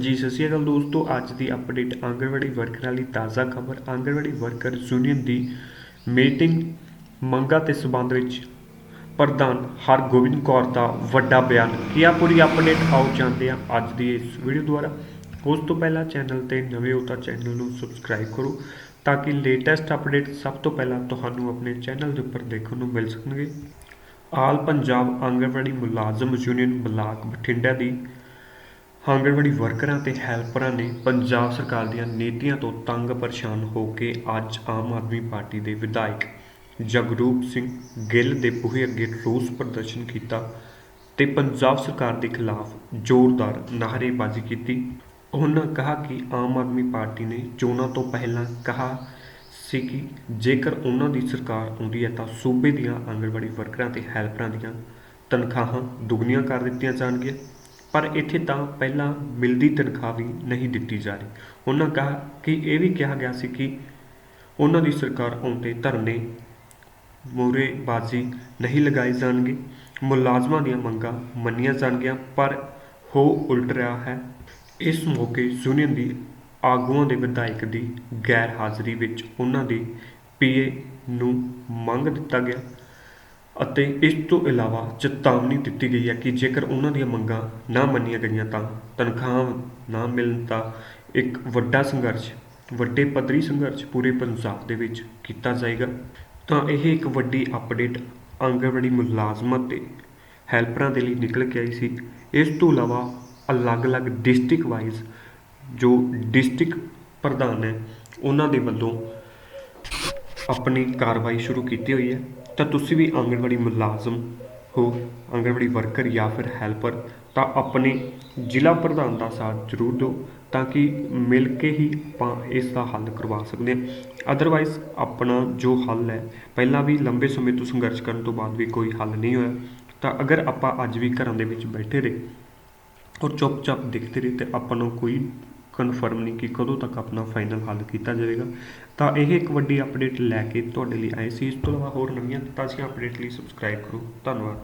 ਜੀ, ਸਤਿ ਸ਼੍ਰੀ ਅਕਾਲ ਦੋਸਤੋ। ਅੱਜ ਦੀ ਅਪਡੇਟ ਆਂਗਣਵਾੜੀ ਵਰਕਰਾਂ ਲਈ ਤਾਜ਼ਾ ਖਬਰ। ਆਂਗਣਵਾੜੀ ਵਰਕਰ ਯੂਨੀਅਨ ਦੀ ਮੀਟਿੰਗ ਮੰਗਾਂ ਤੇ ਸਬੰਧ ਵਿੱਚ ਪ੍ਰਧਾਨ ਹਰਗੋਬਿੰਦ ਕੌਰ ਦਾ ਵੱਡਾ ਬਿਆਨ। ਕੀ ਆ ਪੂਰੀ ਅਪਡੇਟ ਆਓ ਜਾਂਦੇ ਹਾਂ ਅੱਜ ਦੀ ਇਸ ਵੀਡੀਓ ਦੁਆਰਾ। ਉਸ ਤੋਂ ਪਹਿਲਾਂ ਚੈਨਲ ਤੇ ਨਵੇਂ ਹੋ ਤਾਂ ਚੈਨਲ ਨੂੰ ਸਬਸਕ੍ਰਾਈਬ ਕਰੋ ਤਾਂ ਕਿ ਲੇਟੈਸਟ ਅਪਡੇਟ ਸਭ ਤੋਂ ਪਹਿਲਾਂ ਤੁਹਾਨੂੰ ਆਪਣੇ ਚੈਨਲ ਦੇ ਉੱਪਰ ਦੇਖਣ ਨੂੰ ਮਿਲ ਸਕਣਗੇ। ਆਲ ਪੰਜਾਬ ਆਂਗਣਵਾੜੀ ਮੁਲਾਜ਼ਮ ਯੂਨੀਅਨ ਬਲਾਕ ਬਠਿੰਡਾ ਦੀ ਆਂਗਣਵਾੜੀ ਵਰਕਰਾਂ ਤੇ ਹੈਲਪਰਾਂ ਨੇ ਪੰਜਾਬ ਸਰਕਾਰ ਦੀਆਂ ਨੀਤੀਆਂ ਤੋਂ ਤੰਗ ਪਰੇਸ਼ਾਨ ਹੋ ਕੇ ਅੱਜ ਆਮ ਆਦਮੀ ਪਾਰਟੀ ਦੇ ਵਿਧਾਇਕ ਜਗਰੂਪ ਸਿੰਘ ਗਿੱਲ ਦੇ ਬੂਹੇ ਅੱਗੇ ਰੋਸ ਪ੍ਰਦਰਸ਼ਨ ਕੀਤਾ ਤੇ ਪੰਜਾਬ ਸਰਕਾਰ ਦੇ ਖਿਲਾਫ ਜ਼ੋਰਦਾਰ ਨਾਅਰੇਬਾਜ਼ੀ ਕੀਤੀ। ਉਹਨਾਂ ਕਿਹਾ ਕਿ ਆਮ ਆਦਮੀ ਪਾਰਟੀ ਨੇ ਚੋਣਾਂ ਤੋਂ ਪਹਿਲਾਂ ਕਿਹਾ ਸੀ ਕਿ ਜੇਕਰ ਉਹਨਾਂ ਦੀ ਸਰਕਾਰ ਆਉਂਦੀ ਹੈ ਤਾਂ ਸੂਬੇ ਦੀਆਂ ਆਂਗਣਵਾੜੀ ਵਰਕਰਾਂ ਤੇ ਹੈਲਪਰਾਂ ਦੀਆਂ ਤਨਖਾਹਾਂ ਦੁੱਗਣੀਆਂ ਕਰ ਦਿੱਤੀਆਂ ਜਾਣਗੀਆਂ। ਪਰ ਇੱਥੇ ਤਾਂ ਪਹਿਲਾਂ ਮਿਲਦੀ ਤਨਖਾਹ ਵੀ ਨਹੀਂ ਦਿੱਤੀ ਜਾ ਰਹੀ। ਉਹਨਾਂ ਕਹਾ ਕਿ ਇਹ ਵੀ ਕਿਹਾ ਗਿਆ ਸੀ ਕਿ ਉਹਨਾਂ ਦੀ ਸਰਕਾਰ ਆਉਂਦੇ ਧਰਨੇ ਮੂਹਰੇਬਾਜ਼ੀ ਨਹੀਂ ਲਗਾਈ ਜਾਣਗੇ। ਮੁਲਾਜ਼ਮਾਂ ਦੀਆਂ ਮੰਗਾਂ ਮੰਨੀਆਂ ਜਾਣਗੀਆਂ, ਪਰ ਹੋ ਉਲਟ ਰਿਹਾ ਹੈ। ਇਸ ਮੌਕੇ ਯੂਨੀਅਨ ਦੀ ਆਗੂਆਂ ਦੇ ਵਿਧਾਇਕ ਦੀ ਗੈਰ ਹਾਜ਼ਰੀ ਵਿੱਚ ਉਹਨਾਂ ਦੀ ਪੀਏ ਨੂੰ ਮੰਗ ਦਿੱਤਾ ਗਿਆ। ਅਤੇ ਇਸ ਤੋਂ ਇਲਾਵਾ ਚੇਤਾਵਨੀ ਦਿੱਤੀ ਗਈ ਹੈ ਕਿ ਜੇਕਰ ਉਹਨਾਂ ਦੀਆਂ ਮੰਗਾਂ ਨਾ ਮੰਨੀਆਂ ਗਈਆਂ ਤਾਂ ਤਨਖਾਹਾਂ ਨਾ ਮਿਲਣ ਤਾਂ ਇੱਕ ਵੱਡਾ ਸੰਘਰਸ਼, ਵੱਡੇ ਪੱਧਰੀ ਸੰਘਰਸ਼ ਪੂਰੇ ਪੰਜਾਬ ਦੇ ਵਿੱਚ ਕੀਤਾ ਜਾਏਗਾ। ਤਾਂ ਇਹ ਇੱਕ ਵੱਡੀ ਅਪਡੇਟ ਆਂਗਣਵਾੜੀ ਮੁਲਾਜ਼ਮਾਂ ਤੇ ਹੈਲਪਰਾਂ ਦੇ ਲਈ ਨਿਕਲ ਕੇ ਆਈ ਸੀ। ਇਸ ਤੋਂ ਇਲਾਵਾ ਅਲੱਗ-ਅਲੱਗ ਡਿਸਟ੍ਰਿਕਟ ਵਾਈਜ਼ ਜੋ ਡਿਸਟ੍ਰਿਕਟ ਪ੍ਰਧਾਨ ਹੈ, ਉਹਨਾਂ ਦੇ ਵੱਲੋਂ ਆਪਣੀ ਕਾਰਵਾਈ ਸ਼ੁਰੂ ਕੀਤੀ ਹੋਈ ਹੈ। ਤਾਂ ਤੁਸੀਂ ਵੀ ਆਂਗਣਵਾੜੀ ਮੁਲਾਜ਼ਮ ਹੋ, ਆਂਗਣਵਾੜੀ ਵਰਕਰ ਜਾਂ ਫਿਰ ਹੈਲਪਰ, ਤਾਂ ਆਪਣੇ ਜ਼ਿਲ੍ਹਾ ਪ੍ਰਧਾਨ ਦਾ ਸਾਥ ਜ਼ਰੂਰ ਦਿਓ ਤਾਂ ਕਿ ਮਿਲ ਕੇ ਹੀ ਆਪਾਂ ਇਸ ਦਾ ਹੱਲ ਕਰਵਾ ਸਕਦੇ ਹਾਂ। ਅਦਰਵਾਈਜ਼ ਆਪਣਾ ਜੋ ਹੱਲ ਹੈ, ਪਹਿਲਾਂ ਵੀ ਲੰਬੇ ਸਮੇਂ ਤੋਂ ਸੰਘਰਸ਼ ਕਰਨ ਤੋਂ ਬਾਅਦ ਵੀ ਕੋਈ ਹੱਲ ਨਹੀਂ ਹੋਇਆ। ਤਾਂ ਅਗਰ ਆਪਾਂ ਅੱਜ ਵੀ ਘਰਾਂ ਦੇ ਵਿੱਚ ਬੈਠੇ ਰਹੇ ਔਰ ਚੁੱਪਚਾਪ ਦੇਖਦੇ ਰਹੇ ਤੇ ਆਪਾਂ ਨੂੰ ਕੋਈ ਕਨਫਰਮ ਨਹੀਂ ਕਿ ਕਦੋਂ ਤੱਕ ਆਪਣਾ ਫਾਈਨਲ ਹੱਲ ਕੀਤਾ ਜਾਵੇਗਾ। ਤਾਂ ਇਹ ਇੱਕ ਵੱਡੀ ਅਪਡੇਟ ਲੈ ਕੇ ਤੁਹਾਡੇ ਲਈ ਆਏ ਸੀ। ਇਸ ਤੋਂ ਇਲਾਵਾ ਹੋਰ ਨਵੀਆਂ ਤਾਜ਼ੀਆਂ ਅਪਡੇਟ ਲਈ ਸਬਸਕ੍ਰਾਈਬ ਕਰੋ। ਧੰਨਵਾਦ।